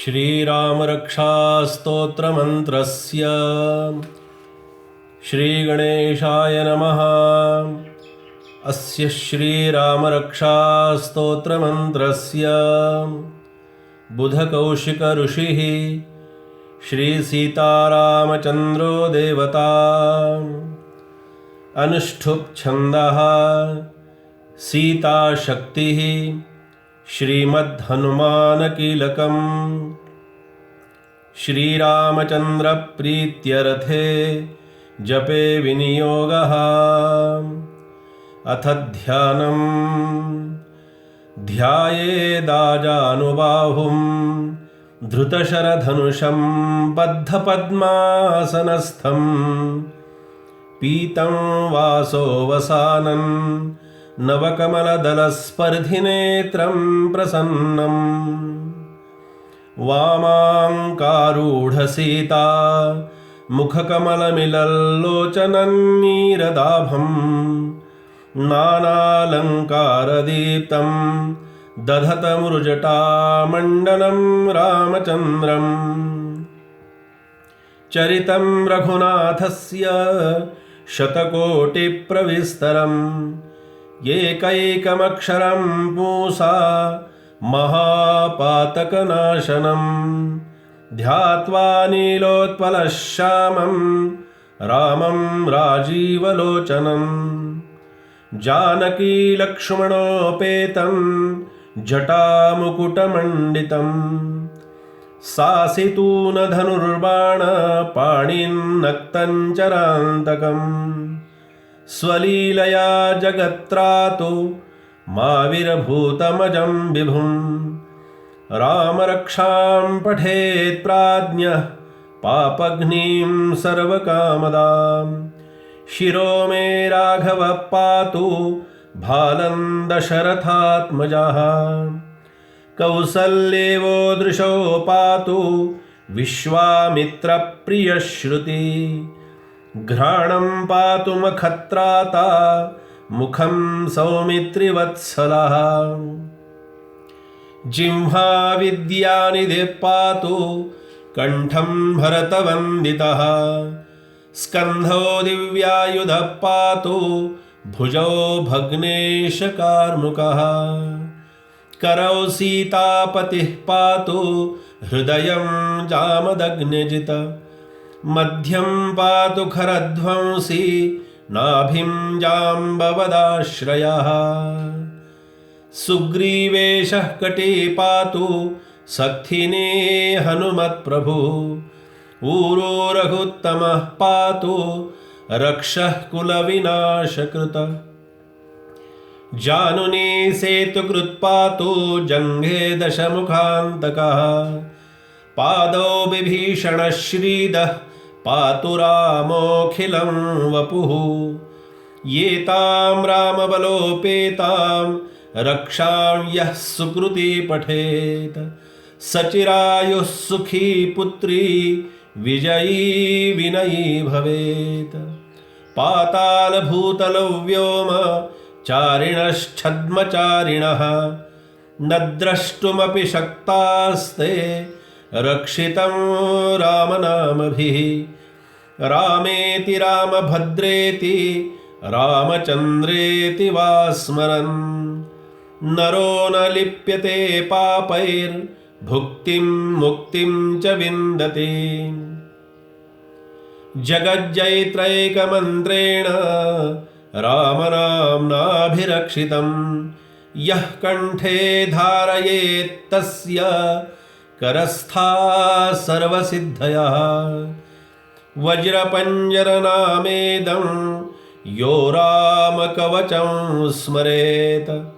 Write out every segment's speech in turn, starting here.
श्रीरामरक्षास्तोत्रमन्त्रस्य श्रीगणेशाय नमः। अस्य श्रीरामरक्षास्तोत्रमन्त्रस्य बुधकौशिकऋषिः श्रीसीतारामचन्द्रो देवता अनुष्ठुप्छन्दः सीताशक्तिः श्रीमद्हनुमानकीलकम्। श्रीरामचन्द्रप्रीत्यर्थे जपे विनियोगः। अथ ध्यानम्। ध्यायेदाजानुबाहुं धृतशरधनुषं बद्धपद्मासनस्थं पीतं वासोऽवसानन् नवकमलदलस्पर्धिनेत्रं प्रसन्नम्। वामाङ्कारूढसीता मुखकमलमिलल्लोचनन्नीरदाभम्। नानालङ्कारदीप्तं दधतमृजटामण्डनं रामचन्द्रम्। चरितं रघुनाथस्य शतकोटिप्रविस्तरम्। एकैकमक्षरं पूसा महापातकनाशनं। ध्यात्वा नीलोत्पलश्यामं रामं राजीवलोचनम् जानकीलक्ष्मणोपेतं जटामुकुटमण्डितं। सासितूनधनुर्बाणपाणिन्नक्तञ्चरान्तकम्। स्वलीलया जगत्रातु माविरभूतमजं विभुं रामरक्षां पठेत् प्राज्ञः, पापघ्नीं सर्वकामदां शिरो मे राघवः पातु भालं कौसल्येवो दृशो पातु, विश्वामित्रप्रियश्रुति। घ्राणं पातु मखत्राता मुखं सौमित्रिवत्सलः। जिह्वाविद्यानिधिः पातु, कण्ठं भरतवन्दितः। स्कन्धो दिव्यायुधः पातु, भुजौ भग्नेशकार्मुकः। करौ सीतापतिः पातु, हृदयं जामदग्न्यजित मध्यं पातु खरध्वंसी, नाभिं जाम्बवदाश्रयः। सुग्रीवेशः कटे पातु, सखिने हनुमत्प्रभु। ऊरो रघुत्तमः पातु, रक्षः कुलविनाशकृत। जानुनी सेतुकृत् पातु, जङ्घे दशमुखान्तकः। पादौ विभीषणश्रीदः पातु रामोऽखिलं वपुः। ये तां रामबलोपेतां रक्षां यः सुकृती पठेत्। सचिरायुः सुखी पुत्री विजयी विनयी भवेत्। पातालभूतलौ व्योम चारिणश्छद्मचारिणः। न द्रष्टुमपि शक्तास्ते रक्षितं रामनामभिः। रामेति रामभद्रेति, रामचन्द्रेति वा स्मरन् नरो न लिप्यते पापैर्भुक्तिं मुक्तिं च विन्दति। जगज्जैत्रैकमन्त्रेण रामनाम्नाभिरक्षितं यः कण्ठे धारयेत्तस्य करस्था सर्वसिद्धयः। वज्रपञ्जरनामेदं यो रामकवचं स्मरेत्।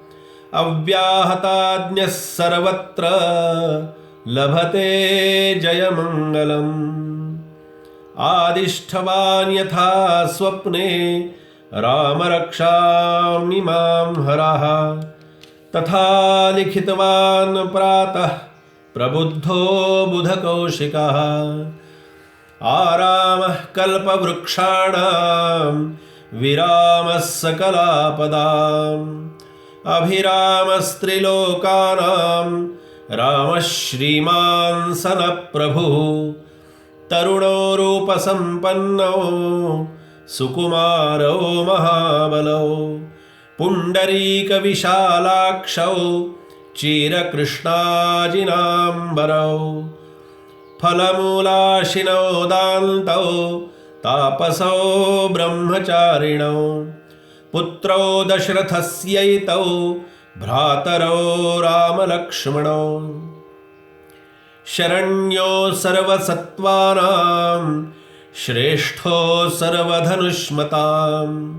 अव्याहताज्ञः सर्वत्र लभते जयमङ्गलम्। आदिष्ठवान् यथा स्वप्ने रामरक्षामिमां हरः। तथा लिखितवान् प्रातः प्रबुद्धो बुधकौशिकः। आरामः कल्पवृक्षाणां विरामः सकलापदाम् अभिरामस्त्रिलोकानां रामः श्रीमान् सनप्रभुः तरुणो रूपसम्पन्नो सुकुमारो महाबलौ पुण्डरीकविशालाक्षौ चिरकृष्णाजिनाम्बरौ। फलमूलाशिनौ दान्तौ, तापसौ ब्रह्मचारिणौ, पुत्रौ दशरथस्यैतौ, भ्रातरौ रामलक्ष्मणौ। शरण्यो सर्वसत्त्वानां, श्रेष्ठो सर्वधनुष्मताम्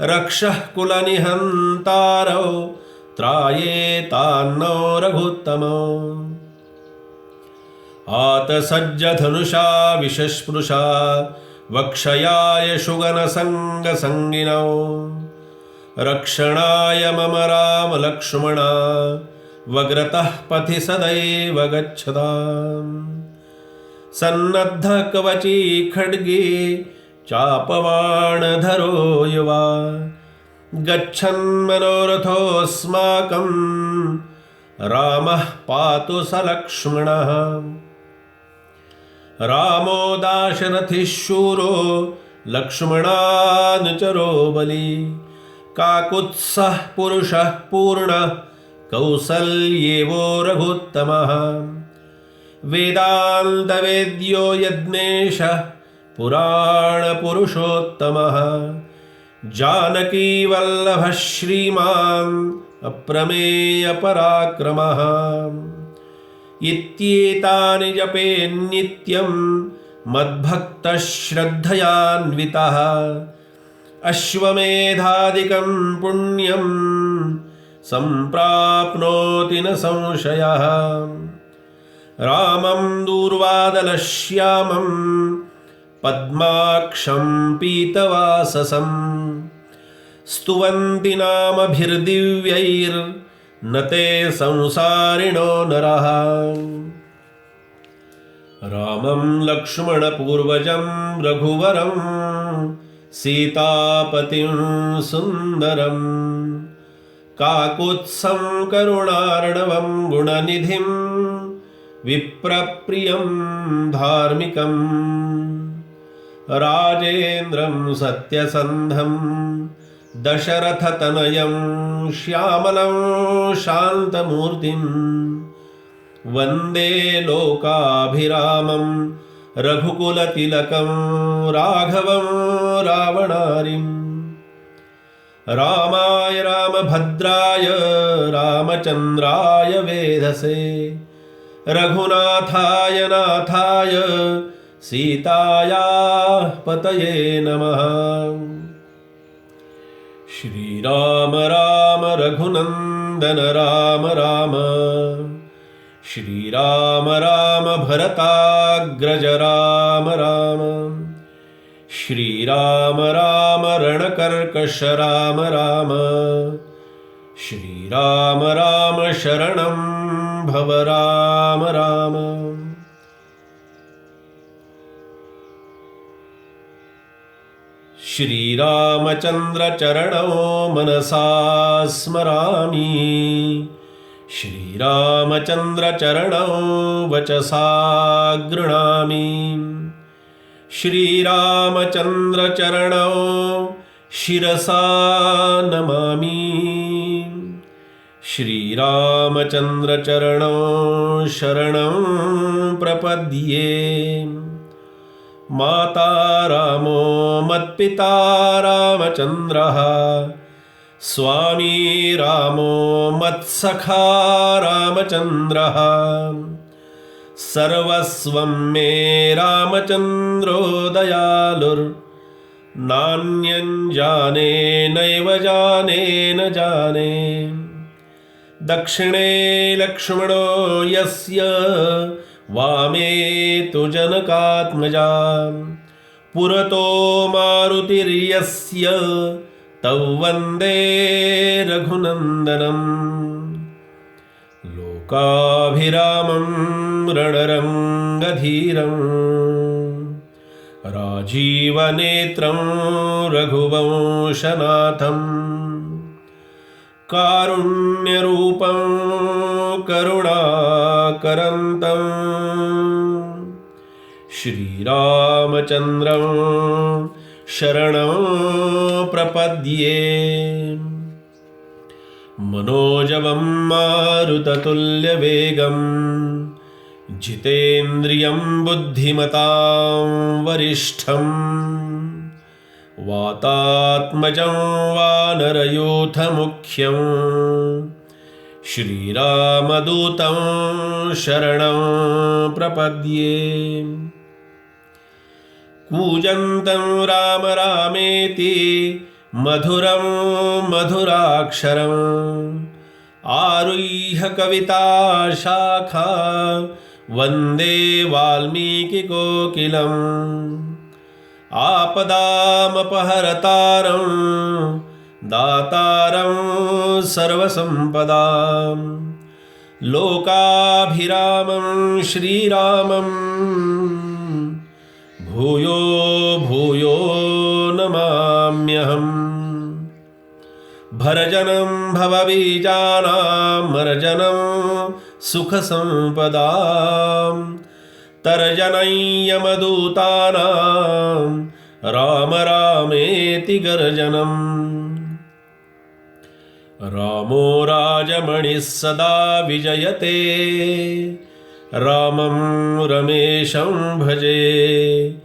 रक्षः कुलनिहन्तारौ, त्रायेतान्नो रघुत्तमौ। आतसज्जधनुषा विशस्पृशा वक्षयाय शुगनसङ्गसङ्गिनौ रक्षणाय मम रामलक्ष्मणा वग्रतः पथि सदैव गच्छताम् सन्नद्धकवची खड्गे, चापवाणधरो युवा। गच्छन्मनोरथोऽस्माकं रामः पातु स लक्ष्मणः। रामो दाशरथिः शूरो लक्ष्मणानुचरो बली। काकुत्सः पुरुषः पूर्णः, कौसल्येवो रघुत्तमः। वेदान्तवेद्यो यज्ञेशः, पुराणपुरुषोत्तमः। जानकीवल्लभः श्रीमान् अप्रमेयपराक्रमः इत्येतानि जपेन्नित्यं मद्भक्तः श्रद्धयान्वितः अश्वमेधादिकं पुण्यं सम्प्राप्नोति न संशयः। रामं दूर्वादलश्यामं पद्माक्षं पीतवाससं। स्तुवन्ति नामभिर्दिव्यैर्न ते संसारिणो नरः। रामं लक्ष्मणपूर्वजं रघुवरं, सीतापतिं सुन्दरम् काकुत्सं करुणार्णवं गुणनिधिं, विप्रप्रियं धार्मिकम् राजेन्द्रं सत्यसन्धं दशरथतनयं श्यामलं शान्तमूर्तिं वंदे लोकाभिरामं रघुकुलतिलकं राघवं रावणारिम् रामाय रामभद्राय रामचन्द्राय वेधसे। रघुनाथाय नाथाय सीतायाः पतये नमः। श्रीराम राम रघुनन्दन राम राम। श्रीराम राम भरताग्रज राम राम। श्रीराम राम रणकर्कश राम राम। श्रीराम राम शरणं भव राम राम श्रीरामचन्द्रचरणौ मनसा स्मरामि। श्रीरामचन्द्रचरणौ वचसा गृणामि। श्रीरामचन्द्रचरणौ शिरसा नमामि। श्रीरामचन्द्रचरणौ शरणं प्रपद्ये। माता रामो मत्पिता रामचन्द्रः स्वामी रामो मत्सखा रामचन्द्रः सर्वस्वं मे रामचन्द्रो दयालुर्नान्यं जाने नैव जाने न जाने। दक्षिणे लक्ष्मणो यस्य वामे तु जनकात्मजा। पुरतो मारुतिर्यस्य तौ वन्दे रघुनन्दनम्। लोकाभिरामं रणरङ्गधीरम्। राजीवनेत्रं रघुवंशनाथम् कारुण्यरूपं करुणाकरन्तं श्रीरामचन्द्रं शरणं प्रपद्ये। मनोजवं मारुततुल्यवेगं जितेन्द्रियं बुद्धिमतां वरिष्ठम् वातात्मजं वानरयूथमुख्यं श्रीरामदूतं शरणं प्रपद्ये। कूजन्तं राम रामेति मधुरं मधुराक्षरम् आरुह्य कविताशाखा वंदे वाल्मीकिकोकिलम्। आपदामपहरतारं दातारं सर्वसम्पदां लोकाभिरामं श्रीरामं भूयो भूयो नमाम्यहम्। भरजनं भवबीजानां मर्जनं सुखसम्पदाम्। तर्जनय्यमदूतानां राम रामेति गर्जनम्। रामो राजमणिः सदा विजयते। रामं रमेशं भजे।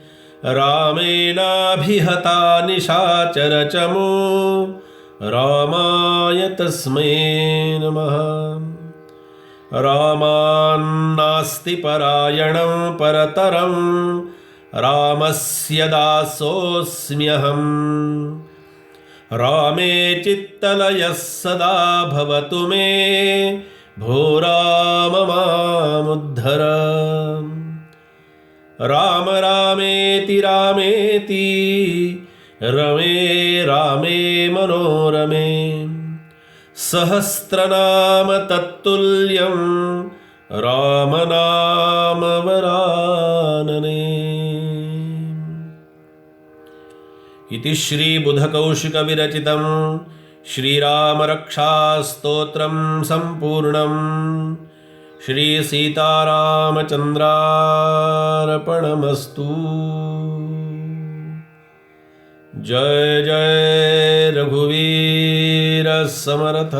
रामेणाभिहता निशाचरचमो। रामाय तस्मै नमः। रामान्नास्ति परायणं परतरं, रामस्य दासोऽस्म्यहम्। रामे चित्तलयः सदा भवतु मे, भो राम मामुद्धर। राम रामेति रामेति, रमे रामे मनोरमे। सहस्रनाम तत्तुल्यं रामनामवरानने। इति श्रीबुधकौशिकविरचितं श्रीरामरक्षास्तोत्रं सम्पूर्णम् श्रीसीतारामचन्द्रार्पणमस्तु। जय जय रघुवीर समर्थ।